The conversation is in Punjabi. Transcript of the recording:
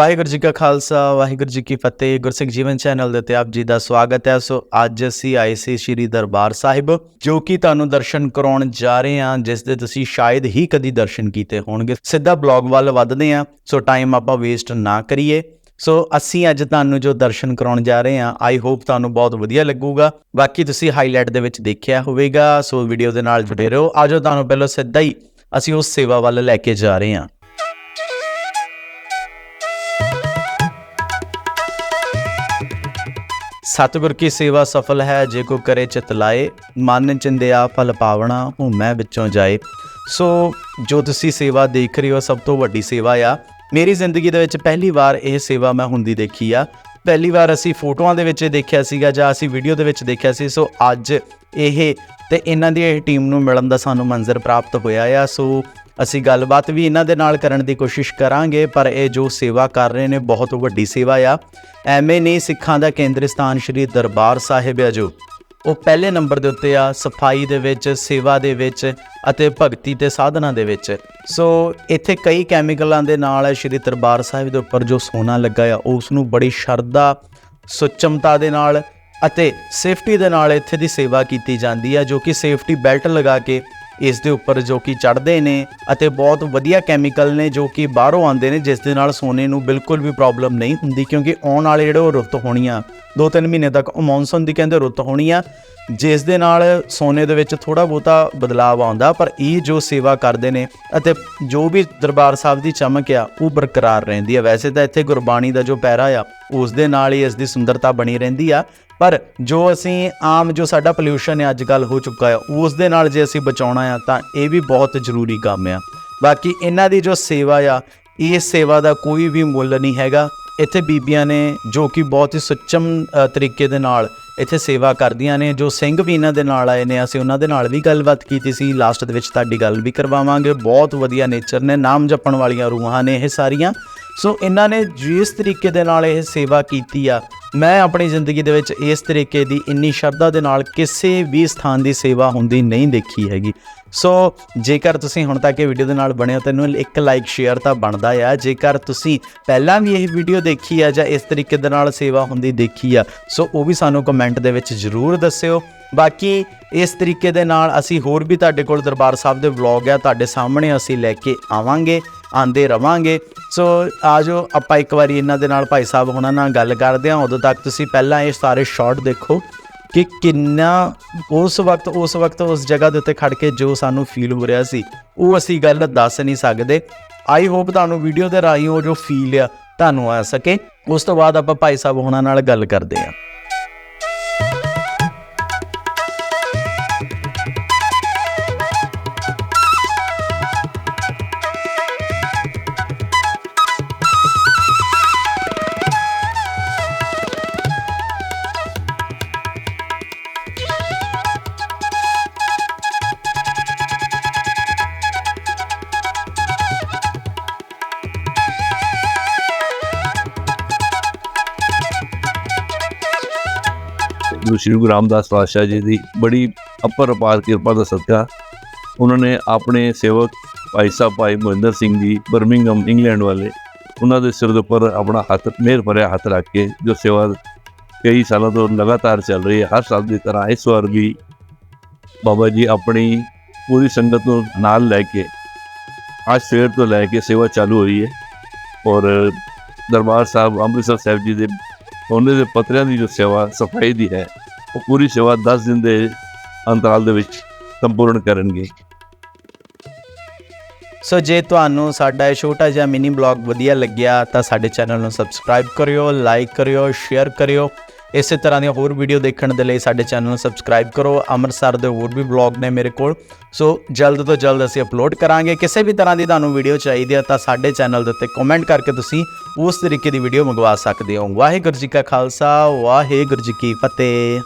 ਵਾਹਿਗੁਰੂ ਜੀ ਕਾ ਖਾਲਸਾ, ਵਾਹਿਗੁਰੂ ਜੀ ਕੀ ਫਤਿਹ। ਗੁਰਸਿੱਖ ਜੀਵਨ ਚੈਨਲ ਦੇ ਉੱਤੇ ਆਪ ਜੀ ਦਾ ਸਵਾਗਤ ਹੈ। ਸੋ ਅੱਜ ਅਸੀਂ ਆਏ ਸੀ ਸ੍ਰੀ ਦਰਬਾਰ ਸਾਹਿਬ, ਜੋ ਕਿ ਤੁਹਾਨੂੰ ਦਰਸ਼ਨ ਕਰਾਉਣ ਜਾ ਰਹੇ ਹਾਂ, ਜਿਸ ਦੇ ਤੁਸੀਂ ਸ਼ਾਇਦ ਹੀ ਕਦੀ ਦਰਸ਼ਨ ਕੀਤੇ ਹੋਣਗੇ। ਸਿੱਧਾ ਬਲੌਗ ਵੱਲ ਵਧਦੇ ਹਾਂ, ਸੋ ਟਾਈਮ ਆਪਾਂ ਵੇਸਟ ਨਾ ਕਰੀਏ। ਸੋ ਅਸੀਂ ਅੱਜ ਤੁਹਾਨੂੰ ਜੋ ਦਰਸ਼ਨ ਕਰਾਉਣ ਜਾ ਰਹੇ ਹਾਂ ਆਈ ਹੋਪ ਤੁਹਾਨੂੰ ਬਹੁਤ ਵਧੀਆ ਲੱਗੂਗਾ। ਬਾਕੀ ਤੁਸੀਂ ਹਾਈਲਾਈਟ ਦੇ ਵਿੱਚ ਦੇਖਿਆ ਹੋਵੇਗਾ, ਸੋ ਵੀਡੀਓ ਦੇ ਨਾਲ ਜੁੜੇ ਰਹੋ। ਆਜੋ ਤੁਹਾਨੂੰ ਪਹਿਲਾਂ ਸਿੱਧਾ ਹੀ ਅਸੀਂ ਉਸ ਸੇਵਾ ਵੱਲ ਲੈ ਕੇ ਜਾ ਰਹੇ ਹਾਂ। ਸਤਿਗੁਰ ਕੀ ਸੇਵਾ ਸਫਲ ਹੈ, ਜੇ ਕੋ ਕਰੇ ਚਿਤ ਲਾਏ, ਮਨ ਚਿੰਦਿਆ ਫਲ ਪਾਵਣਾ ਹਉਮੈ ਵਿੱਚੋਂ ਜਾਏ। ਸੋ ਜੋ ਤੁਸੀਂ ਸੇਵਾ ਦੇਖ ਰਹੇ ਹੋ, ਸਭ ਤੋਂ ਵੱਡੀ ਸੇਵਾ ਆ। ਮੇਰੀ ਜ਼ਿੰਦਗੀ ਦੇ ਵਿੱਚ ਪਹਿਲੀ ਵਾਰ ਇਹ ਸੇਵਾ ਮੈਂ ਹੁੰਦੀ ਦੇਖੀ ਆ। ਪਹਿਲੀ ਵਾਰ ਅਸੀਂ ਫੋਟੋਆਂ ਦੇ ਵਿੱਚ ਦੇਖਿਆ ਸੀਗਾ, ਜਾਂ ਅਸੀਂ ਵੀਡੀਓ ਦੇ ਵਿੱਚ ਦੇਖਿਆ ਸੀ। ਸੋ ਅੱਜ ਇਹ ਤੇ ਇਹਨਾਂ ਦੀ ਇਹ ਟੀਮ ਨੂੰ ਮਿਲਣ ਦਾ ਸਾਨੂੰ ਮੰਜ਼ਰ ਪ੍ਰਾਪਤ ਹੋਇਆ ਆ। ਸੋ ਅਸੀਂ ਗੱਲਬਾਤ ਵੀ ਇਹਨਾਂ ਦੇ ਨਾਲ ਕਰਨ ਦੀ ਕੋਸ਼ਿਸ਼ ਕਰਾਂਗੇ, ਪਰ ਇਹ ਜੋ ਸੇਵਾ ਕਰ ਰਹੇ ਨੇ, ਬਹੁਤ ਵੱਡੀ ਸੇਵਾ ਆ। ਐਵੇਂ ਨਹੀਂ ਸਿੱਖਾਂ ਦਾ ਕੇਂਦਰ ਸਥਾਨ ਸ਼੍ਰੀ ਦਰਬਾਰ ਸਾਹਿਬ ਆ ਜੋ। ਉਹ ਪਹਿਲੇ ਨੰਬਰ ਦੇ ਉੱਤੇ ਆ, ਸਫ਼ਾਈ ਦੇ ਵਿੱਚ, ਸੇਵਾ ਦੇ ਵਿੱਚ ਅਤੇ ਭਗਤੀ ਤੇ ਸਾਧਨਾ ਦੇ ਵਿੱਚ। ਸੋ ਇੱਥੇ ਕਈ ਕੈਮੀਕਲਾਂ ਦੇ ਨਾਲ ਸ਼੍ਰੀ ਦਰਬਾਰ ਸਾਹਿਬ ਦੇ ਉੱਪਰ ਜੋ ਸੋਨਾ ਲੱਗਾ ਆ, ਉਸ ਨੂੰ ਬੜੀ ਸ਼ਰਧਾ, ਸੁਚਮਤਾ ਦੇ ਨਾਲ ਅਤੇ ਸੇਫਟੀ ਦੇ ਨਾਲ ਇੱਥੇ ਦੀ ਸੇਵਾ ਕੀਤੀ ਜਾਂਦੀ ਆ, ਜੋ ਕਿ ਸੇਫਟੀ ਬੈਲਟ ਲਗਾ ਕੇ ਇਸ ਦੇ ਉੱਪਰ ਜੋ ਕਿ ਚੜਦੇ ਨੇ ਅਤੇ ਬਹੁਤ ਵਧੀਆ ਕੈਮੀਕਲ ਨੇ ਜੋ ਕਿ ਬਾਹਰੋਂ ਆਉਂਦੇ ਨੇ, ਜਿਸ ਦੇ ਨਾਲ ਸੋਨੇ ਨੂੰ ਬਿਲਕੁਲ ਵੀ ਪ੍ਰੋਬਲਮ ਨਹੀਂ ਹੁੰਦੀ ਕਿਉਂਕਿ ਆਉਣ ਵਾਲੇ ਜਿਹੜੇ ਉਹ ਰੁੱਤ ਹੋਣੀਆਂ 2-3 ਮਹੀਨੇ ਤੱਕ ਉਹ ਮੌਨਸੂਨ ਦੀ ਕਹਿੰਦੇ ਰੁੱਤ ਹੋਣੀ ਆ ਜਿਸ ਦੇ ਨਾਲ ਸੋਨੇ ਦੇ ਵਿੱਚ ਥੋੜਾ ਬਹੁਤਾ ਬਦਲਾਅ ਆਉਂਦਾ, ਪਰ ਇਹ ਜੋ ਸੇਵਾ ਕਰਦੇ ਨੇ ਅਤੇ ਜੋ ਵੀ ਦਰਬਾਰ ਸਾਹਿਬ ਦੀ ਚਮਕ ਆ, ਉਹ ਬਰਕਰਾਰ ਰਹਿੰਦੀ ਆ। ਵੈਸੇ ਤਾਂ ਇੱਥੇ ਗੁਰਬਾਣੀ ਦਾ ਜੋ ਪੈਰਾ ਆ ਉਸ ਦੇ ਨਾਲ ਹੀ ਇਸ ਦੀ ਸੁੰਦਰਤਾ ਬਣੀ ਰਹਿੰਦੀ ਆ। ਪਰ ਜੋ ਅਸੀਂ ਆਮ ਜੋ ਸਾਡਾ ਪੋਲਿਊਸ਼ਨ ਹੈ ਅੱਜ ਕੱਲ ਹੋ ਚੁੱਕਾ ਹੈ ਉਸ ਦੇ ਨਾਲ ਜੇ ਅਸੀਂ ਬਚਾਉਣਾ ਆ ਤਾਂ ਇਹ ਵੀ ਬਹੁਤ ਜ਼ਰੂਰੀ ਕੰਮ ਆ। ਬਾਕੀ ਇਹਨਾਂ ਦੀ ਜੋ ਸੇਵਾ ਆ ਇਸ ਸੇਵਾ ਦਾ ਕੋਈ ਵੀ ਮੁੱਲ ਨਹੀਂ ਹੈਗਾ। ਇੱਥੇ ਬੀਬੀਆਂ ਨੇ ਜੋ ਕਿ ਬਹੁਤ ਹੀ ਸੁੱਚਮ ਤਰੀਕੇ ਦੇ ਨਾਲ ਇੱਥੇ ਸੇਵਾ ਕਰਦੀਆਂ ਨੇ। ਜੋ ਸਿੰਘ ਵੀ ਇਹਨਾਂ ਦੇ ਨਾਲ ਆਏ ਨੇ, ਅਸੀਂ ਉਹਨਾਂ ਦੇ ਨਾਲ ਵੀ ਗੱਲਬਾਤ ਕੀਤੀ ਸੀ। ਲਾਸਟ ਦੇ ਵਿੱਚ ਤੁਹਾਡੀ ਗੱਲ ਵੀ ਕਰਵਾਵਾਂਗੇ। ਬਹੁਤ ਵਧੀਆ ਨੇਚਰ ਨੇ, ਨਾਮ ਜਪਣ ਵਾਲੀਆਂ ਰੂਹਾਂ ਨੇ ਇਹ ਸਾਰੀਆਂ। ਸੋ ਇਹਨਾਂ ਨੇ ਜਿਸ ਤਰੀਕੇ ਦੇ ਨਾਲ ਇਹ ਸੇਵਾ ਕੀਤੀ ਆ, ਮੈਂ ਆਪਣੀ ਜ਼ਿੰਦਗੀ ਦੇ ਵਿੱਚ ਇਸ ਤਰੀਕੇ ਦੀ ਇੰਨੀ ਸ਼ਰਧਾ ਦੇ ਨਾਲ ਕਿਸੇ ਵੀ ਸਥਾਨ ਦੀ ਸੇਵਾ ਹੁੰਦੀ ਨਹੀਂ ਦੇਖੀ ਹੈਗੀ। ਸੋ ਜੇਕਰ ਤੁਸੀਂ ਹੁਣ ਤੱਕ ਇਹ ਵੀਡੀਓ ਦੇ ਨਾਲ ਬਣੇ ਹੋ, ਤੈਨੂੰ ਇੱਕ ਲਾਈਕ ਸ਼ੇਅਰ ਤਾਂ ਬਣਦਾ ਆ। ਜੇਕਰ ਤੁਸੀਂ ਪਹਿਲਾਂ ਵੀ ਇਹ ਵੀਡੀਓ ਦੇਖੀ ਆ ਜਾਂ ਇਸ ਤਰੀਕੇ ਦੇ ਨਾਲ ਸੇਵਾ ਹੁੰਦੀ ਦੇਖੀ ਆ, ਸੋ ਉਹ ਵੀ ਸਾਨੂੰ ਕਮੈਂਟ ਦੇ ਵਿੱਚ ਜ਼ਰੂਰ ਦੱਸਿਓ। ਬਾਕੀ ਇਸ ਤਰੀਕੇ ਦੇ ਨਾਲ ਅਸੀਂ ਹੋਰ ਵੀ ਤੁਹਾਡੇ ਕੋਲ ਦਰਬਾਰ ਸਾਹਿਬ ਦੇ ਵਲੌਗ ਆ, ਤੁਹਾਡੇ ਸਾਹਮਣੇ ਅਸੀਂ ਲੈ ਕੇ ਆਵਾਂਗੇ ਆਂਦੇ ਰਵਾਂਗੇ। ਸੋ ਆਜੋ, ਆਪਾਂ ਇੱਕ ਵਾਰੀ ਇਹਨਾਂ ਦੇ ਨਾਲ ਭਾਈ ਸਾਹਿਬ ਹੁਣਾਂ ਨਾਲ ਗੱਲ ਕਰਦੇ ਹਾਂ। ਉਦੋਂ ਤੱਕ ਤੁਸੀਂ ਪਹਿਲਾਂ ਇਹ ਸਾਰੇ ਸ਼ਾਟ ਦੇਖੋ ਕਿ ਕਿੰਨਾ ਉਸ ਵਕਤ ਉਸ ਵਕਤ ਉਸ ਜਗ੍ਹਾ ਦੇ ਉੱਤੇ ਖੜ ਕੇ ਜੋ ਸਾਨੂੰ ਫੀਲ ਹੋ ਰਿਹਾ ਸੀ, ਉਹ ਅਸੀਂ ਗੱਲ ਦੱਸ ਨਹੀਂ ਸਕਦੇ। ਆਈ ਹੋਪ ਤੁਹਾਨੂੰ ਵੀਡੀਓ ਦੇ ਰਾਹੀਂ ਉਹ ਜੋ ਫੀਲ ਆ, ਤੁਹਾਨੂੰ ਆ ਸਕੇ। ਉਸ ਤੋਂ ਬਾਅਦ ਆਪਾਂ ਭਾਈ ਸਾਹਿਬ ਹੁਣਾਂ ਨਾਲ ਗੱਲ ਕਰਦੇ ਹਾਂ। ਗੁਰੂ ਸ਼੍ਰੀ ਗੁਰੂ ਰਾਮਦਾਸ ਪਾਤਸ਼ਾਹ ਜੀ ਦੀ ਬੜੀ ਅਪਰ ਅਪਾਰ ਕਿਰਪਾ ਦਾ ਸਦਕਾ। ਉਹਨਾਂ ਨੇ ਆਪਣੇ ਸੇਵਕ ਭਾਈ ਸਾਹਿਬ ਭਾਈ ਮਹਿੰਦਰ ਸਿੰਘ ਜੀ ਬਰਮਿੰਗਮ ਇੰਗਲੈਂਡ ਵਾਲੇ, ਉਹਨਾਂ ਦੇ ਸਿਰ ਦੇ ਉੱਪਰ ਆਪਣਾ ਹੱਥ ਮਿਹਰ ਭਰਿਆ ਹੱਥ ਰੱਖ ਕੇ ਜੋ ਸੇਵਾ ਕਈ ਸਾਲਾਂ ਤੋਂ ਲਗਾਤਾਰ ਚੱਲ ਰਹੀ ਹੈ, ਹਰ ਸਾਲ ਦੀ ਤਰ੍ਹਾਂ ਇਸ ਵਾਰ ਵੀ ਬਾਬਾ ਜੀ ਆਪਣੀ ਪੂਰੀ ਸੰਗਤ ਨੂੰ ਨਾਲ ਲੈ ਕੇ, ਅੱਜ ਸਵੇਰ ਤੋਂ ਲੈ ਕੇ ਸੇਵਾ ਚਾਲੂ ਹੋਈ ਹੈ। ਔਰ ਦਰਬਾਰ ਸਾਹਿਬ ਅੰਮ੍ਰਿਤਸਰ ਸਾਹਿਬ ਜੀ ਦੇ ਉਹਨਾਂ ਦੇ ਪਤਰਿਆਂ ਦੀ ਜੋ ਸੇਵਾ, ਸਫ਼ਾਈ ਦੀ ਹੈ, ਉਹ ਪੂਰੀ ਸੇਵਾ 10 ਦਿਨ ਦੇ ਅੰਤਰਾਲ ਦੇ ਵਿੱਚ ਸੰਪੂਰਨ ਕਰਨਗੇ। ਸੋ ਜੇ ਤੁਹਾਨੂੰ ਸਾਡਾ ਇਹ ਛੋਟਾ ਜਿਹਾ ਮਿਨੀ ਬਲੌਗ ਵਧੀਆ ਲੱਗਿਆ, ਤਾਂ ਸਾਡੇ ਚੈਨਲ ਨੂੰ ਸਬਸਕ੍ਰਾਈਬ ਕਰਿਓ ਲਾਈਕ ਕਰਿਓ ਸ਼ੇਅਰ ਕਰਿਓ। ਇਸੇ ਤਰ੍ਹਾਂ ਦੀਆਂ ਹੋਰ ਵੀਡੀਓ ਦੇਖਣ ਦੇ ਲਈ ਸਾਡੇ ਚੈਨਲ ਨੂੰ ਸਬਸਕ੍ਰਾਈਬ ਕਰੋ। ਅੰਮ੍ਰਿਤਸਰ ਦੇ ਹੋਰ ਵੀ ਬਲੌਗ ਨੇ ਮੇਰੇ ਕੋਲ। ਸੋ ਜਲਦ ਤੋਂ ਜਲਦ ਅਸੀਂ ਅਪਲੋਡ ਕਰਾਂਗੇ। ਕਿਸੇ ਵੀ ਤਰ੍ਹਾਂ ਦੀ ਤੁਹਾਨੂੰ ਵੀਡੀਓ ਚਾਹੀਦੀ ਹੈ ਤਾਂ ਸਾਡੇ ਚੈਨਲ ਦੇ ਉੱਤੇ ਕਮੈਂਟ ਕਰਕੇ ਤੁਸੀਂ ਉਸ ਤਰੀਕੇ ਦੀ ਵੀਡੀਓ ਮੰਗਵਾ ਸਕਦੇ ਹੋ। ਵਾਹਿਗੁਰੂ ਜੀ ਕਾ ਖਾਲਸਾ, ਵਾਹਿਗੁਰੂ ਜੀ ਕੀ ਫਤਿਹ।